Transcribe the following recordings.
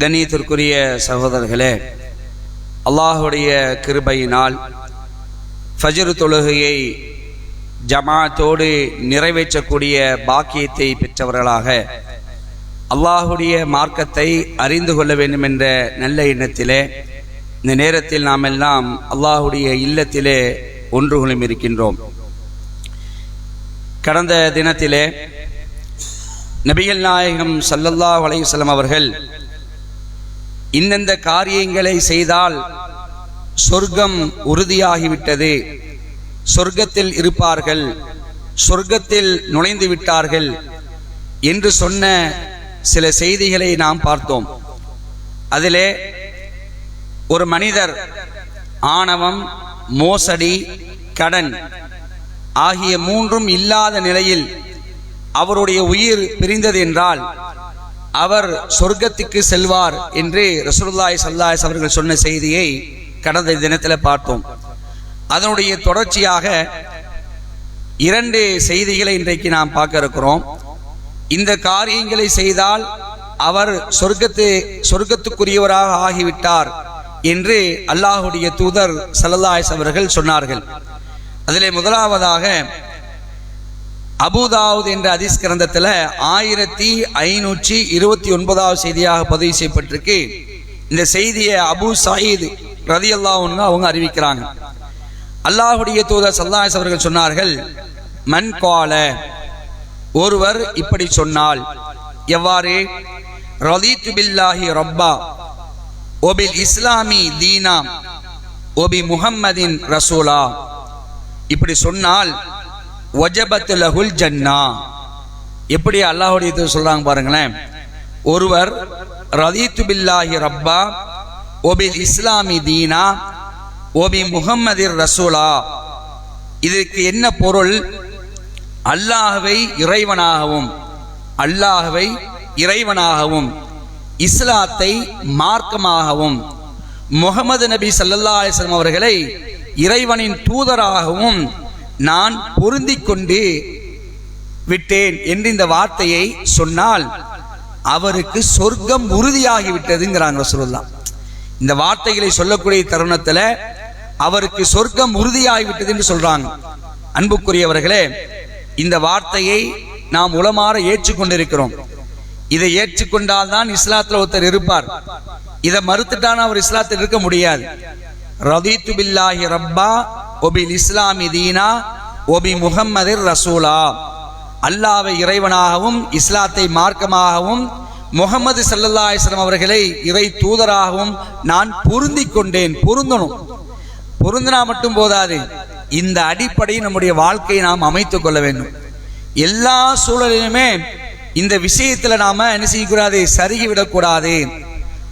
கண்ணியத்திற்குரிய சகோதரர்களே அல்லாஹுடைய கிருபையினால் ஃபஜரு தொழுகையை ஜமாத்தோடு நிறைவேற்றக்கூடிய பாக்கியத்தை பெற்றவர்களாக அல்லாஹுடைய மார்க்கத்தை அறிந்து கொள்ள வேண்டும் என்ற நல்ல எண்ணத்திலே இந்த நேரத்தில் நாம் எல்லாம் அல்லாஹுடைய இல்லத்திலே ஒன்றுகளும் இருக்கின்றோம். கடந்த தினத்திலே நபிகள் நாயகம் சல்லல்லாஹ் வலையுசலம் அவர்கள் இந்தந்த காரியங்களை செய்தால் சொர்க்கம் உறுதியாகிவிட்டது. சொர்க்கத்தில் இருப்பார்கள். சொர்க்கத்தில் நுழைந்து விட்டார்கள் என்று சொன்ன சில செய்திகளை நாம் பார்த்தோம். அதிலே ஒரு மனிதர் ஆணவம் மோசடி கடன் ஆகிய மூன்றும் இல்லாத நிலையில் அவருடைய உயிர் பிரிந்தது என்றால் அவர் சொர்க்கத்துக்கு செல்வார் என்று ரசூல்லாய் சல்லாஸ் அவர்கள் சொன்ன செய்தியை கடந்த தினத்தில் பார்த்தோம். அதனுடைய தொடர்ச்சியாக இரண்டு செய்திகளை இன்றைக்கு நாம் பார்க்க இருக்கிறோம். இந்த காரியங்களை செய்தால் அவர் சொர்க்கத்து சொர்க்கத்துக்குரியவராக ஆகிவிட்டார் என்று அல்லாஹுடைய தூதர் சல்லல்லாஸ் அவர்கள் சொன்னார்கள். அதிலே முதலாவதாக அபுதாவுத் என்ற அதிஸ் கிரந்தத்தில் ஆயிரத்தி ஐநூற்றி இருபத்தி ஒன்பதாவது செய்தியாக பதிவு செய்யப்பட்டிருக்கு. இந்த செய்தியை அபு சயீத் ரதி அல்லாஹ்னு அவங்க அறிவிக்கிறாங்க. அல்லாஹுடைய தூதர் சல்லாஸ் அவர்கள் சொன்னார்கள் மண் கால ஒருவர் இப்படி சொன்னால் எவ்வாறு? ரதீத்து பில்லாஹி ரப்பா ஒபில் இஸ்லாமி தீனா ஒபி முஹம்மதின் ரசூலா. இப்படி சொன்னால் ஒஜபத்து லகுல் ஜன்னா. எப்படி அல்லாஹுடைய இது சொல்றாங்க பாருங்களேன். ஒருவர் ரதீத்து பில்லாஹி ரப்பா ஒபில் இஸ்லாமி தீனா ஓபி முகம்மதிர் ரசூலா. இதற்கு என்ன பொருள்? அல்லாஹவை இறைவனாகவும் அல்லாஹவை இறைவனாகவும் இஸ்லாத்தை மார்க்கமாகவும் முகமது நபி சல்லல்லா அலிஸ்லாம் அவர்களை இறைவனின் தூதராகவும் நான் பொருந்தி கொண்டு விட்டேன் என்று இந்த வார்த்தையை சொன்னால் அவருக்கு சொர்க்கம் உறுதியாகிவிட்டதுங்கிறாங்க ரசூலுல்லா இந்த வார்த்தைகளை சொல்லக்கூடிய தருணத்தில் அவருக்கு சொர்க்கம் உறுதியாகிவிட்டது என்று சொல்றாங்க. அன்புக்குரியவர்களே இந்த வார்த்தையை நாம் உளமாற ஏற்றுக்கொண்டிருக்கிறோம். இதை ஏற்றுக்கொண்டால் தான் இஸ்லாத்தில் ஒருத்தர் இருப்பார். இதை மறுத்துட்டான அவர் இஸ்லாத்தில் இருக்க முடியாது. ரதீத்து பில்லாஹி ரப்பா ஒபில் இஸ்லாமி தீனா ஒபி முகம்மதிர் ரசூலா. அல்லாவை இறைவனாகவும் இஸ்லாத்தை மார்க்கமாகவும் முகமது சல்லல்லா இஸ்லாம் அவர்களை இறை தூதராகவும் நான் பொருந்தி கொண்டேன் பொருந்தணும். பொருந்தினா மட்டும் போதாது. இந்த அடிப்படையை நம்முடைய வாழ்க்கையை நாம் அமைத்துக் கொள்ள வேண்டும். எல்லா சூழலிலுமே இந்த விஷயத்தில் நாம என்ன செய்யக்கூடாது? சருகிவிடக்கூடாது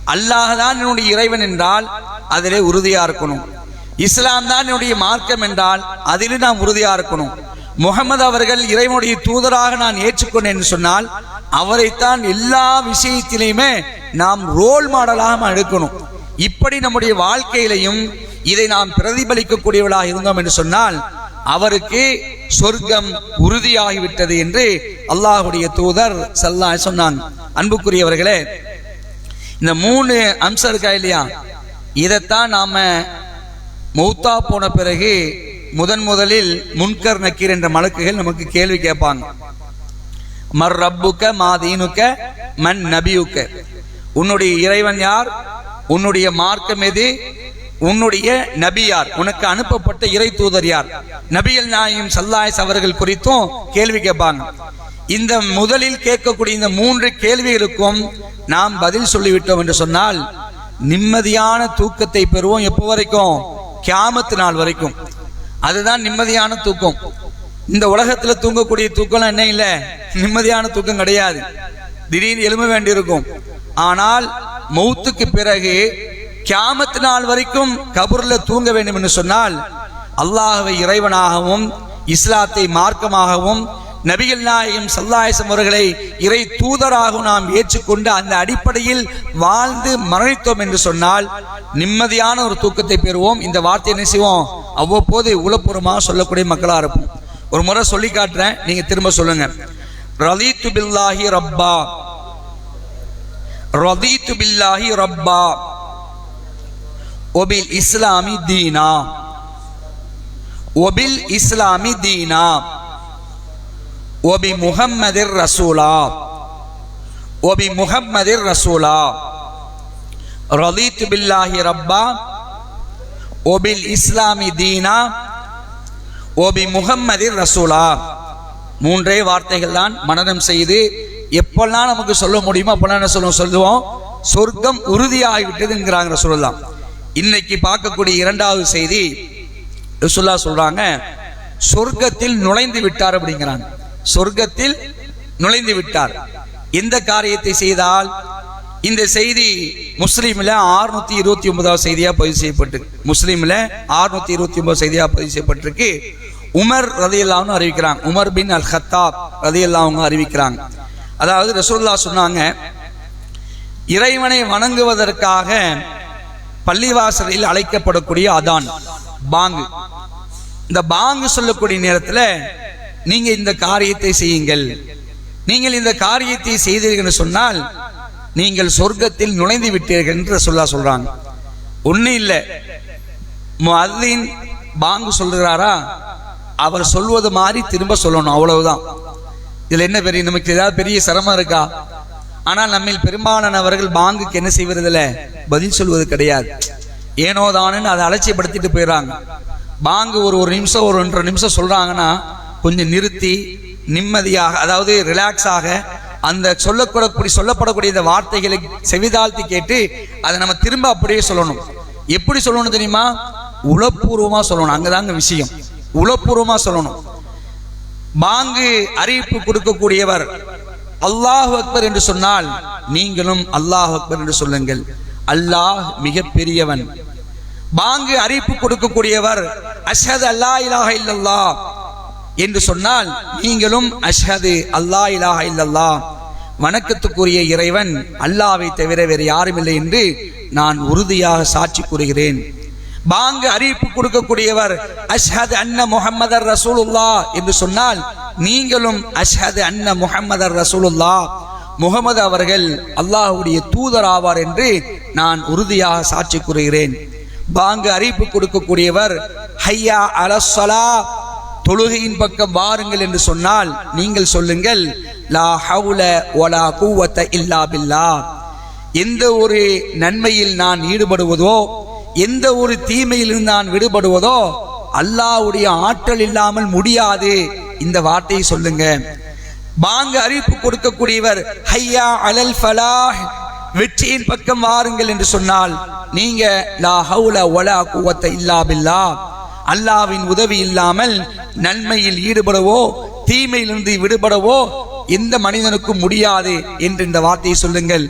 அல்லாஹ் தான் என்னுடைய இறைவன் என்றால் அதிலே உறுதியாக இருக்கணும். இஸ்லாம் தான் என்னுடைய மார்க்கம் என்றால் அதிலும் நாம் உறுதியா இருக்கணும். முகமது அவர்கள் இறைவனுடைய தூதராக நான் ஏற்றுக்கொண்டேன் என்று சொன்னால் அவரைத்தான் எல்லா விஷயத்திலையுமே நாம் ரோல் மாடலாக எடுக்கணும். இப்படி நம்முடைய வாழ்க்கையிலையும் இதை நாம் பிரதிபலிக்கக்கூடியவர்களாக இருந்தோம் என்று சொன்னால் அவருக்கு சொர்க்கம் உறுதியாகிவிட்டது என்று அல்லாஹுடைய தூதர் சல்லா சொன்னான். அன்புக்குரியவர்களே இந்த மூணு அம்சம் இருக்கா இல்லையா? இதைத்தான் நாம மௌத்தா போன பிறகு முதன் முதலில் முன்கர் நக்கீர் என்ற மலக்குகள் நமக்கு கேள்வி கேட்பாங்க. மர் ரப்புக்க மாதீனுக்க மன் நபியுக்க. உன்னுடைய இறைவன் யார்? உன்னுடைய மார்க்கம் எது? உன்னுடைய நபி யார்? உனக்கு அனுப்பப்பட்ட இறை தூதர் யார்? நபியல் நாயும் சல்லாயஸ் அவர்கள் குறித்தும் கேள்வி கேட்பாங்க. இந்த முதலில் கேட்கக்கூடிய இந்த மூன்று கேள்விகளுக்கும் நாம் பதில் சொல்லிவிட்டோம் என்று சொன்னால் நிம்மதியான தூக்கத்தை பெறுவோம் எப்போ வரைக்கும்? கியாமத்து நாள் வரைக்கும். அதுதான் நிம்மதியான தூக்கம். இந்த உலகத்துல தூங்கக்கூடிய தூக்கம்லாம் என்ன இல்லை? நிம்மதியான தூக்கம் கிடையாது. திடீர்னு எழும்ப வேண்டியிருக்கும். ஆனால் மௌத்துக்கு பிறகு கியாமத்து நாள் வரைக்கும் கபூர்ல தூங்க வேண்டும் என்று சொன்னால் அல்லாஹவை இறைவனாகவும் இஸ்லாத்தை மார்க்கமாகவும் நபிகள் நாயகம் சல்லாயசம் அவர்களை இறை தூதராக நாம் ஏற்றுக்கொண்டு அந்த அடிப்படையில் வாழ்ந்து மரணித்தோம் என்று சொன்னால் நிம்மதியான ஒரு தூக்கத்தை பெறுவோம். இந்த வார்த்தை என்ன செய்வோம்? அவ்வப்போது உளப்பூர்வமாக சொல்லக்கூடிய மக்களாக இருப்போம். ஒரு முறை சொல்லி காட்டுறேன். நீங்க திரும்ப சொல்லுங்க. ரலீத்து பில்லாஹி ரப்பா. ரதீத்து பில்லாஹி ரப்பா. ஒபில் இஸ்லாமி தீனா. ஒபில் இஸ்லாமி தீனா. ஒபி முகம்மதிர் ரசூலா. ஒபி முகம்மதிர் ரசூலா. ரலீத்து பில்லாஹி ரப்பா. ஒபில் இஸ்லாமி தீனா. ஓபி முகம்மதிர் ரசூலா. மூன்றே வார்த்தைகள் தான் மனனம் செய்து எப்பெல்லாம் நமக்கு சொல்ல முடியுமோ அப்பெல்லாம் என்ன சொல்லுவோம்? சொல்லுவோம். சொர்க்கம் உறுதியாகிவிட்டதுங்கிறாங்க சொல்லலாம் இன்னைக்கு பார்க்கக்கூடிய இரண்டாவது செய்தி ரசுல்லா சொல்றாங்க சொர்க்கத்தில் நுழைந்து விட்டார் அப்படிங்கிறாங்க. சொர்க்கத்தில் நுழைந்து விட்டார். எந்த காரியத்தை செய்தால் இந்த செய்தி முஸ்லீமில் ஆறுநூத்தி இருபத்தி ஒன்பதாவது செய்தியாக பதிவு செய்யப்பட்டிருக்கு முஸ்லீமில் ஆறுநூத்தி இருபத்தி ஒன்பது செய்தியாக பதிவு செய்யப்பட்டிருக்கு. உமர் ரதியல்லாவும் அறிவிக்கிறாங்க. உமர் பின் அல் ஹத்தாப் ரதியல்லாவும் அறிவிக்கிறாங்க. அதாவது ரசூல்லா சொன்னாங்க இறைவனை வணங்குவதற்காக பள்ளிவாசலில் அழைக்கப்படக்கூடிய அதான் பாங்கு. இந்த பாங்கு சொல்லக்கூடிய நேரத்தில் நீங்க இந்த காரியத்தை செய்யுங்கள். நீங்கள் இந்த காரியத்தை செய்தீர்கள் என்று சொன்னால் நீங்கள் சொர்க்கத்தில் நுழைந்து விட்டீர்கள் என்று சொல்லா சொல்றாங்க. ஒன்றும் இல்லை. முஅத்தின் பாங்கு சொல்கிறாரா அவர் சொல்வது மாதிரி திரும்ப சொல்லணும் அவ்வளவுதான். இதுல என்ன பெரிய நமக்கு ஏதாவது பெரிய சிரமம் இருக்கா? ஆனால் நம்மில் பெரும்பாலானவர்கள் பாங்குக்கு என்ன செய்வதில்ல? பதில் சொல்வது கிடையாது. ஏனோ அதை அலட்சியப்படுத்திட்டு போயிடுறாங்க பாங்கு ஒரு ஒரு நிமிஷம் ஒரு ஒன்றரை நிமிஷம் சொல்றாங்கன்னா கொஞ்சம் நிறுத்தி நிம்மதியாக அதாவது ரிலாக்ஸாக அந்த சொல்லக்கூடக்கூடிய சொல்லப்படக்கூடிய இந்த வார்த்தைகளை செவிதாழ்த்தி கேட்டு அதை நம்ம திரும்ப அப்படியே சொல்லணும். எப்படி சொல்லணும் தெரியுமா? உளப்பூர்வமா சொல்லணும். அங்கதாங்க விஷயம். உளப்பூர்வமா சொல்லணும். பாங்கு அறிவிப்பு கொடுக்கக்கூடியவர் அல்லாஹ் அக்பர் என்று சொன்னால் நீங்களும் அல்லாஹ் அக்பர் என்று சொல்லுங்கள். அல்லாஹ் மிக பெரியவன் பாங்கு அறிவிப்பு கொடுக்கக்கூடியவர் அஷத் அல்லா இலாஹ இல்லல்லா என்று சொன்னால் நீங்களும் அஷ்ஹது அல்லா இலாஹ இல்லல்லா வணக்கத்துக்குரிய இறைவன் அல்லாவை தவிர வேறு யாரும் இல்லை என்று நான் உறுதியாக சாட்சி கூறுகிறேன். பாங்கு அறிவிப்பு கொடுக்கக்கூடியவர் அஷ்ஹது அன்ன முஹம்மதர் ரசூலுல்லா என்று சொன்னால் நீங்களும் அஷ்ஹது அன்ன முஹம்மதர் ரசூலுல்லா முகமது அவர்கள் அல்லாஹுடைய தூதர் ஆவார் என்று நான் உறுதியாக சாட்சி கூறுகிறேன். பாங்கு அறிவிப்பு கொடுக்கக்கூடியவர் ஹையா அலசலா தொழுகையின் பக்கம் வாருங்கள் என்று சொன்னால் நீங்கள் சொல்லுங்கள் லா ஹவுல ஒலா கூவத்த இல்லா பில்லா. எந்த ஒரு நன்மையில் நான் ஈடுபடுவதோ எந்த ஒரு தீமையிலிருந்து நான் விடுபடுவதோ அல்லாவுடைய ஆற்றல் இல்லாமல் முடியாது. இந்த வார்த்தையை சொல்லுங்க. பாங்க அறிவிப்பு கொடுக்கக்கூடியவர் ஹையா அலல் ஃபலாஹ். வெற்றியின் பக்கம் வாருங்கள் என்று சொன்னால் நீங்க லா ஹவுல ஒலா குவத்த இல்லா பில்லா. அல்லாவின் உதவி இல்லாமல் நன்மையில் ஈடுபடவோ தீமையிலிருந்து விடுபடவோ எந்த மனிதனுக்கும் முடியாது என்று இந்த வார்த்தையை சொல்லுங்கள்.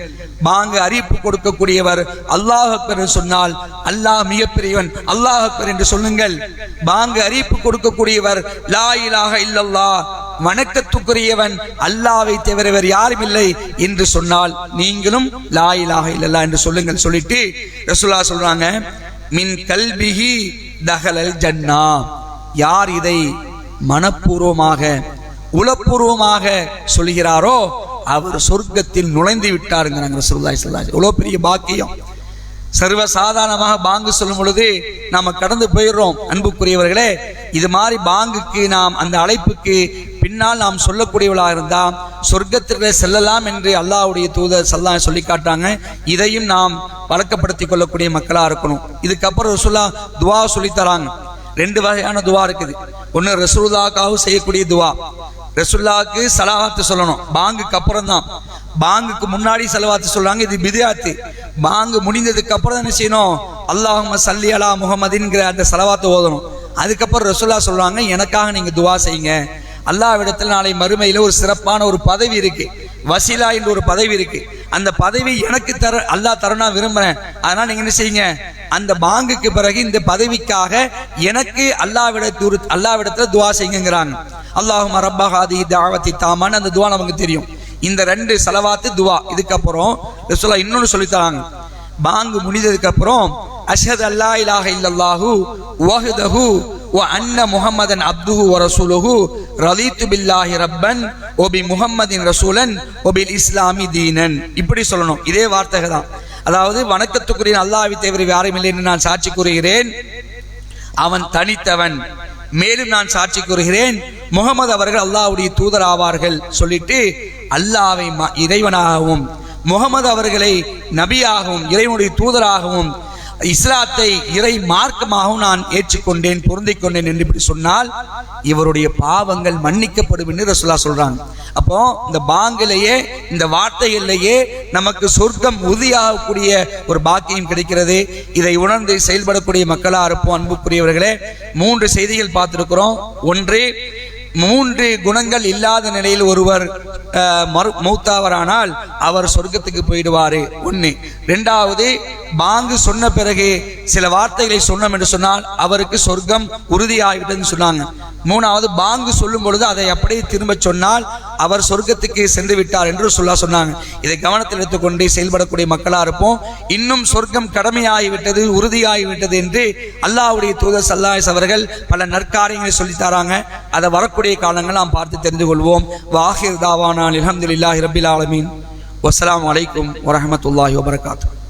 பாங்க அறிவிப்பு கொடுக்கக்கூடியவர் அல்லாஹ் என்று சொன்னால் அல்லாஹ் மிகப்பெரியவன் அல்லாஹ் என்று சொல்லுங்கள். பாங்க அறிவிப்பு கொடுக்கக்கூடியவர் லா இலாக இல்லல்லா வணக்கத்துக்குரியவன் அல்லாவை தவிர வேறு யாரும் இல்லை என்று சொன்னால் நீங்களும் லா இலாக இல்லல்லா என்று சொல்லுங்கள். சொல்லிட்டு ரசுல்லா சொல்றாங்க மின் கல்விகி தகலல் ஜன்னா. யார் இதை மனப்பூர்வமாக உளப்பூர்வமாக சொல்கிறாரோ அவர் சொர்க்கத்தில் நுழைந்து விட்டாருங்கிறாங்க ரசூலுல்லாஹி சொல்லாஜ் இவ்வளோ பெரிய பாக்கியம். சர்வ சாதாரணமாக பாங்கு சொல்லும் பொழுது நாம் கடந்து போயிடுறோம். அன்புக்குரியவர்களே இது மாதிரி பாங்குக்கு நாம் அந்த அழைப்புக்கு பின்னால் நாம் சொல்லக்கூடியவளாக இருந்தா சொர்க்கத்திற்கு செல்லலாம் என்று அல்லாஹ்வுடைய தூதர் சல்லா சொல்லி காட்டாங்க இதையும் நாம் பழக்கப்படுத்திக் கொள்ளக்கூடிய மக்களா இருக்கணும். இதுக்கப்புறம் ரசூல்லா துவா சொல்லி தராங்க. ரெண்டு வகையான துவா இருக்குது. ஒன்று ரசூல்லாக்காக செய்யக்கூடிய துவா. ரசுல்லாவுக்கு சலவாத்து சொல்லணும். பாங்குக்கு அப்புறம் தான் பாங்குக்கு முன்னாடி செலவாத்து சொல்றாங்க. இது பிதியாத்து. பாங்கு முடிந்ததுக்கு அப்புறம் என்ன செய்யணும்? அல்லாஹும சல்லி அலா முகமதுங்கிற அந்த செலவாத்தை ஓதணும். அதுக்கப்புறம் ரசுல்லா சொல்றாங்க எனக்காக நீங்க துவா செய்யுங்க. அல்லாவிடத்தில் நாளை மறுமையில் ஒரு சிறப்பான ஒரு பதவி இருக்கு. வசீலா என்று ஒரு பதவி இருக்கு. அந்த பதவி எனக்கு தர அல்லாஹ் தரணும் நான் விரும்புறேன். அதனால நீங்க என்ன செய்யுங்க? அந்த பாங்குக்கு பிறகு இந்த பதவிக்காக எனக்கு அல்லாவிடத்து அல்லாவிடத்துல துவா செய்யுங்கிறாங்க. அல்லாஹும் ரப்பஹாதி தாவத்தி தாமான்னு அந்த துவா நமக்கு தெரியும். இந்த ரெண்டு செலவாத்து துவா. இதுக்கப்புறம் ரசூலா இன்னொன்று சொல்லித்தராங்க. பாங்கு முடிந்ததுக்கு அப்புறம் அஷத் அல்லா இலாஹ இல்லல்லாஹு வஹ்தஹு வ அன்ன முஹம்மதன் அப்துஹு வ ரசூலுஹு ரலீத்து பில்லாஹி ரப்பன் ஓபி முகம்மதின் ரசூலன் வ இஸ்லாமி தீனன். இப்படி சொல்லணும். இதே வார்த்தைகள் தான். அதாவது வணக்கத்துக்குரிய அல்லாஹி தேவர் யாரும் இல்லை என்று நான் சாட்சி கூறுகிறேன். அவன் தனித்தவன். மேலும் நான் சாட்சி கூறுகிறேன். முகமது அவர்கள் அல்லாஹ்வுடைய தூதர் ஆவார்கள். சொல்லிட்டு அல்லாவை ம- இறைவனாகவும் முகமது அவர்களை நபியாகவும் இறைவனுடைய தூதராகவும் இஸ்லாத்தை இறை மார்க்கமாகவும் நான் ஏற்றுக்கொண்டேன் பொருந்திக் கொண்டேன் என்று இப்படி சொன்னால் இவருடைய பாவங்கள் மன்னிக்கப்படும் என்று ரசுல்லா சொல்றாங்க. அப்போ இந்த பாங்கிலேயே இந்த வார்த்தைகளிலேயே நமக்கு சொர்க்கம் உறுதியாகக்கூடிய ஒரு பாக்கியம் கிடைக்கிறது. இதை உணர்ந்து செயல்படக்கூடிய மக்களாக இருப்போம் அன்புக்குரியவர்களே. மூன்று செய்திகள் பார்த்துருக்குறோம். ஒன்று மூன்று குணங்கள் இல்லாத நிலையில் ஒருவர் அஹ், மறு மௌத்தாவரானால் அவர் சொர்க்கத்துக்கு போயிடுவாரு ஒன்று ரெண்டாவது பாங்கு சொன்ன பிறகு சில வார்த்தைகளை சொன்னோம் என்று சொன்னால் அவருக்கு சொர்க்கம் உறுதியாகிவிட்டதுன்னு சொன்னாங்க. மூணாவது பாங்கு சொல்லும் பொழுது அதை அப்படியே திரும்ப சொன்னால் அவர் சொர்க்கத்துக்கு சென்று விட்டார் என்று சொல்லா சொன்னாங்க. இதை கவனத்தில் எடுத்துக்கொண்டு செயல்படக்கூடிய மக்களா இருப்போம். இன்னும் சொர்க்கம் கடமையாகிவிட்டது உறுதியாகிவிட்டது என்று அல்லாஹ்வுடைய தூதர் சல்லாஸ் அவர்கள் பல நற்காரியங்களை சொல்லித்தாராங்க தராங்க. அதை வரக்கூடிய காலங்கள் நாம் பார்த்து தெரிந்து கொள்வோம். வாஹிர் தாவானான் அலமதுல்லாஹி ரபில் ஆலமீன். வஸ்ஸலாமு அலைக்கும் வரமத்துல்லாஹி வபரகாத்துஹு